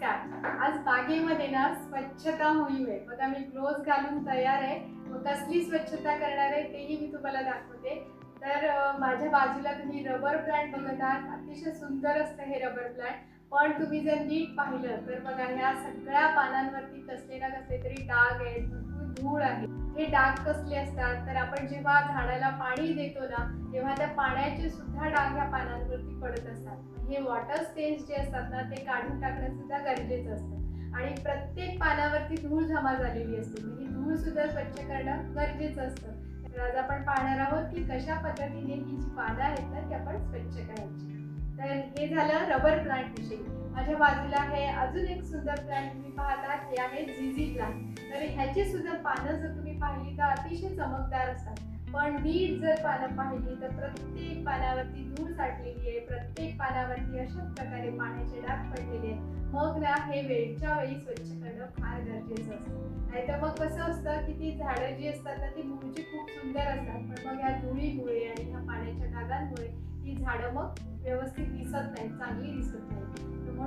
नमस्कार. आज बागेमध्ये ना स्वच्छता मोहीम आहे. बघा मी ग्लोव्ह घालून तयार आहे. मग कसली स्वच्छता करणार आहे तेही मी तुम्हाला दाखवते. तर माझ्या बाजूला तुम्ही रबर प्लांट बघत आहात. अतिशय सुंदर असतं हे रबर प्लांट पण तुम्ही जर नीट पाहिलं तर बघा ह्या सगळ्या पानांवरती कसले ना कसले तरी डाग आहेत भरपूर धूळ आहे. हे डाग कसले असतात? तर आपण जेव्हा झाडाला पाणी देतो ना तेव्हा त्या पाण्याचे सुद्धा डाग ह्या पानांवरती पडत असतात. हे वॉटर स्टेन्स जे असतात ना ते काढून टाकणं सुद्धा गरजेचं असतं. आणि प्रत्येक पानावरती धूळ जमा झालेली असते. म्हणजे धूळ सुद्धा स्वच्छ करणं गरजेचं असतं. तर आज आपण पाहणार आहोत की कशा पद्धतीने ही जी पानं आहेत ना ती आपण स्वच्छ करायची. तर हे झालं रबर प्लांट विषयी माझ्या बाजूला हे अजून एक सुंदर प्लांट तुम्ही पाहतात हे आहे झिझी प्लांट तर ह्याची सुद्धा पानं जर तुम्ही पाहिली तर अतिशय चमकदार असतात. पण नीट जर पानं पाहिली तर प्रत्येक पानावरती धूळ साठलेली आहे. प्रत्येक पानावरती अशाच प्रकारे पाण्याचे डाग पडलेले आहेत. मग ना हे वेळच्या वेळी स्वच्छ करणं फार गरजेचं असतं. नाहीतर मग कसं असतं की ती झाडं जी असतात ना ती मूळची खूप सुंदर असतात. पण मग ह्या धुळीमुळे आणि ह्या पाण्याच्या डागांमुळे ती झाडं मग व्यवस्थित दिसत नाहीत चांगली दिसत नाहीत.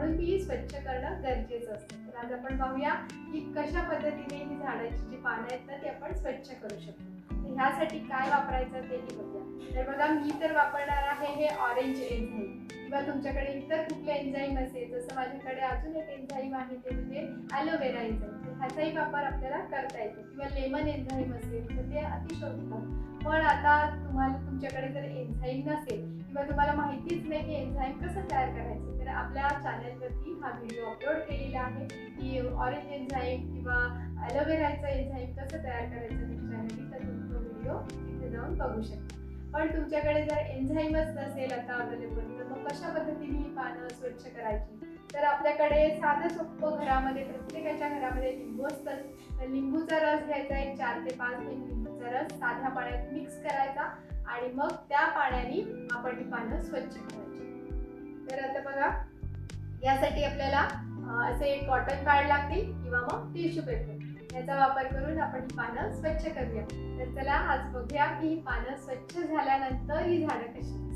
म्हणून ती स्वच्छ करणं गरजेचं असतं. तर आज आपण पाहूया की कशा पद्धतीने ही झाडाची जी पानं आहेत ना ती आपण स्वच्छ करू शकतो. तर ह्यासाठी काय वापरायचं तेही बघूया. तर बघा मी तर वापरणार आहे हे ऑरेंज एन्झाईम किंवा तुमच्याकडे इतर कुठले एन्झाईम असेल जसं माझ्याकडे अजून एक एन्झाईम आहे ते म्हणजे ॲलोवेरा एन्झाईम तर ह्याचाही वापर आपल्याला करता येतो. किंवा लेमन एन्झाईम असेल तर ते अतिशय उत्तम पण आता तुम्हाला तुमच्याकडे जर एन्झाईम नसेल किंवा तुम्हाला माहितीच नाही की एन्झाईम कसं तयार करायचं तर आपल्या चॅनलवरती हा व्हिडिओ अपलोड केलेला आहे की ऑरेंज एन्झाईम किंवा ॲलोवेराचा एन्झाईम कसं तयार करायचं तुमच्यासाठी तर तुम्ही तो व्हिडिओ तिथे जाऊन बघू शकता. पण तुमच्याकडे जर एन्झाईमच नसेल आता अवेलेबल तर मग कशा पद्धतीने ही पानं स्वच्छ करायची? तर आपल्याकडे साधं सोपं घरामध्ये प्रत्येकाच्या घरामध्ये लिंबू असतं. तर लिंबूचा रस घ्यायचा एक चार ते पाच थेंब लिंबूचा रस साध्या पाण्यात मिक्स करायचा आणि मग त्या पाण्याने आपण ही पानं स्वच्छ करायची तर आता बघा यासाठी आपल्याला असे कॉटन पॅड लागतील किंवा मग टिश्यू पेपर याचा वापर करून आपण ही पानं स्वच्छ करूया. तर चला आज बघूया की ही पानं स्वच्छ झाल्यानंतर ही झाडं कशी.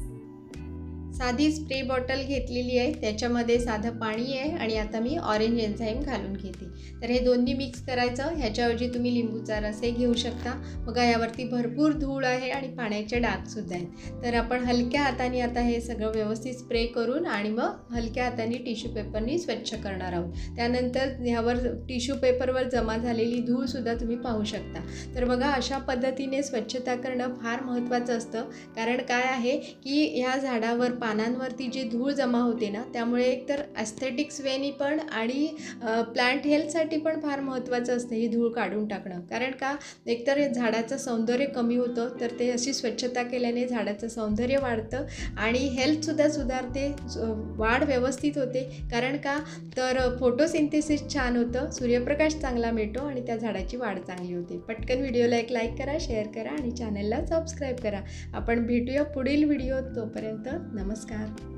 साधी स्प्रे बॉटल घेतलेली आहे त्याच्यामध्ये साधं पाणी आहे आणि आता मी ऑरेंज एन्झाईम घालून घेते. तर हे दोन्ही मिक्स करायचं ह्याच्याऐवजी तुम्ही लिंबूचा रसही घेऊ शकता. बघा यावरती भरपूर धूळ आहे आणि पाण्याचे डागसुद्धा आहेत. तर आपण हलक्या हाताने आता हे सगळं व्यवस्थित स्प्रे करून आणि मग हलक्या हाताने टिश्यू पेपरनी स्वच्छ करणार आहोत. त्यानंतर ह्यावर टिश्यू पेपरवर जमा झालेली धूळसुद्धा तुम्ही पाहू शकता. तर बघा अशा पद्धतीने स्वच्छता करणं फार महत्त्वाचं असतं. कारण काय आहे की ह्या झाडावर पानांवरती जी धूळ जमा होते ना त्यामुळे एकतर ॲस्थेटिक्स वेनी पण आणि प्लांट हेल्थसाठी पण फार महत्त्वाचं असतं ही धूळ काढून टाकणं. कारण का एकतर हे झाडाचं सौंदर्य कमी होतं तर ते अशी स्वच्छता केल्याने झाडाचं सौंदर्य वाढतं आणि हेल्थसुद्धा सुधारते वाढ व्यवस्थित होते. कारण का तर फोटोसिंथेसिस छान होतं सूर्यप्रकाश चांगला मिळतो आणि त्या झाडाची वाढ चांगली होते. पटकन व्हिडिओला एक लाईक करा शेअर करा आणि चॅनलला सबस्क्राईब करा. आपण भेटूया पुढील व्हिडिओ तोपर्यंत नमस्कार।